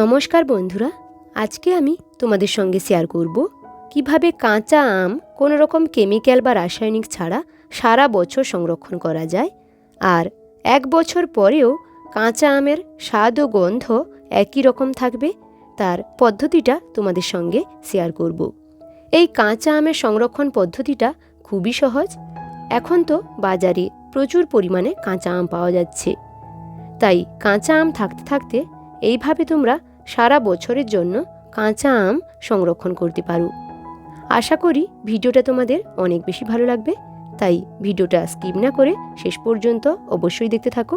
নমস্কার বন্ধুরা, আজকে আমি তোমাদের সঙ্গে শেয়ার করব কীভাবে কাঁচা আম কোনো রকম কেমিক্যাল বা রাসায়নিক ছাড়া সারা বছর সংরক্ষণ করা যায় আর এক বছর পরেও কাঁচা আমের স্বাদ ও গন্ধ একই রকম থাকবে, তার পদ্ধতিটা তোমাদের সঙ্গে শেয়ার করব। এই কাঁচা আমের সংরক্ষণ পদ্ধতিটা খুবই সহজ, এখন তো বাজারে প্রচুর পরিমাণে কাঁচা আম পাওয়া যাচ্ছে। তাই কাঁচা আম থাকতে থাকতে এইভাবে তোমরা সারা বছরের জন্য কাঁচা আম সংরক্ষণ করতে পারো। আশা করি ভিডিওটা তোমাদের অনেক বেশি ভালো লাগবে। তাই ভিডিওটা স্কিপ না করে শেষ পর্যন্ত অবশ্যই দেখতে থাকো।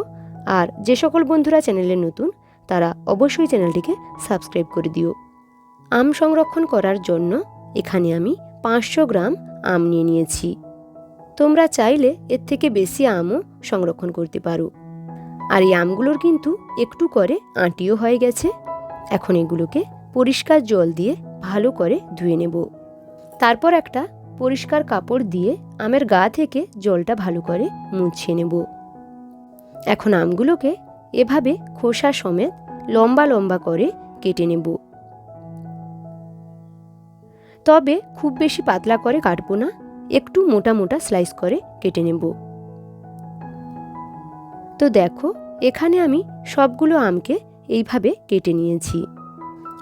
আর যে সকল বন্ধুরা চ্যানেলে নতুন, তারা অবশ্যই চ্যানেলটিকে সাবস্ক্রাইব করে দিও। আম সংরক্ষণ করার জন্য এখানে আমি পাঁচশো গ্রাম আম নিয়ে নিয়েছি। তোমরা চাইলে এর থেকে বেশি আমও সংরক্ষণ করতে পারো। আর এই আমগুলোর কিন্তু একটু করে আঁটিও হয়ে গেছে। এখন এগুলোকে পরিষ্কার জল দিয়ে ভালো করে ধুয়ে নেব। তারপর একটা পরিষ্কার কাপড় দিয়ে আমের গা থেকে জলটা ভালো করে মুছিয়ে নেব। এখন আমগুলোকে এভাবে খোসা সমেত লম্বা লম্বা করে কেটে নেব। তবে খুব বেশি পাতলা করে কাটবো না, একটু মোটা মোটা স্লাইস করে কেটে নেব। তো দেখো এখানে আমি সবগুলো আমকে এইভাবে কেটে নিয়েছি।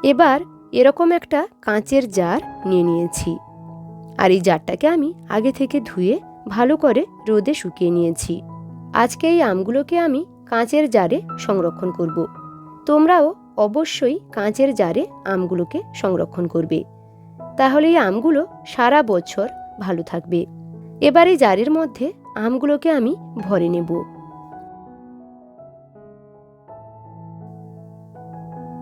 এবার এরকম একটা কাঁচের জার নিয়ে নিয়েছি। আর এই জারটাকে আমি আগে থেকে ধুয়ে ভালো করে রোদে শুকিয়ে নিয়েছি। আজকে এই আমগুলোকে আমি কাঁচের জারে সংরক্ষণ করব। তোমরাও অবশ্যই কাঁচের জারে আমগুলোকে সংরক্ষণ করবে। তাহলে এই আমগুলো সারা বছর ভালো থাকবে। এবার এই জারের মধ্যে আমগুলোকে আমি ভরে নেব।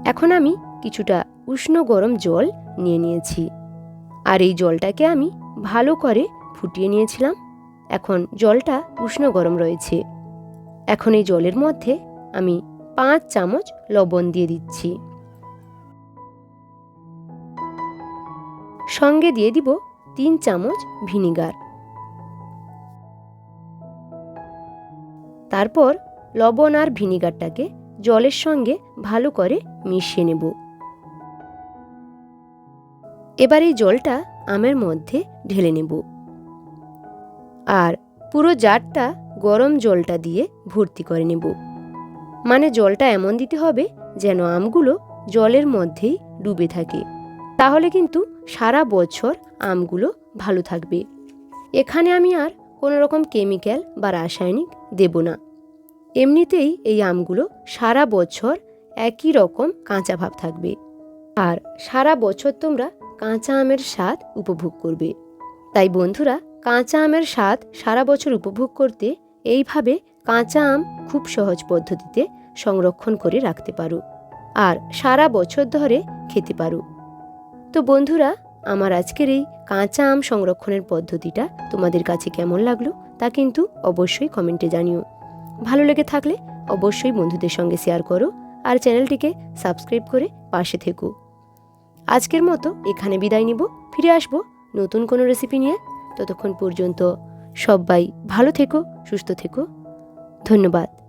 এখন আমি কিছুটা উষ্ণ গরম জল নিয়ে নিয়েছি। আর এই জলটাকে আমি ভালো করে ফুটিয়ে নিয়েছিলাম। এখন জলটা উষ্ণ গরম রয়েছে। এখন এই জলের মধ্যে আমি পাঁচ চামচ লবণ দিয়ে দিচ্ছি। সঙ্গে দিয়ে দিব তিন চামচ ভিনিগার। তারপর লবণ আর ভিনিগারটাকে জলের সঙ্গে ভালো করে মিশিয়ে নেব। এবার এই জলটা আমের মধ্যে ঢেলে নেব। আর পুরো জারটা গরম জলটা দিয়ে ভর্তি করে নেব। মানে জলটা এমন দিতে হবে যেন আমগুলো জলের মধ্যেই ডুবে থাকে। তাহলে কিন্তু সারা বছর আমগুলো ভালো থাকবে। এখানে আমি আর কোনো রকম কেমিক্যাল বা রাসায়নিক দেব না। এমনিতেই এই আমগুলো সারা বছর একই রকম কাঁচা ভাব থাকবে। আর সারা বছর তোমরা কাঁচা আমের স্বাদ উপভোগ করবে। তাই বন্ধুরা, কাঁচা আমের স্বাদ সারা বছর উপভোগ করতে এইভাবে কাঁচা আম খুব সহজ পদ্ধতিতে সংরক্ষণ করে রাখতে পারো। আর সারা বছর ধরে খেতে পারো। তো বন্ধুরা, আমার আজকের এই কাঁচা আম সংরক্ষণের পদ্ধতিটা তোমাদের কাছে কেমন লাগল তা কিন্তু অবশ্যই কমেন্টে জানিও। ভালো লেগে থাকলে অবশ্যই বন্ধুদের সঙ্গে শেয়ার করো আর চ্যানেলটিকে সাবস্ক্রাইব করে পাশে থেকো। আজকের মতো এখানে বিদায় নিব। ফিরে আসব নতুন কোনো রেসিপি নিয়ে। ততক্ষণ পর্যন্ত সবাই ভালো থেকো, সুস্থ থেকো। ধন্যবাদ।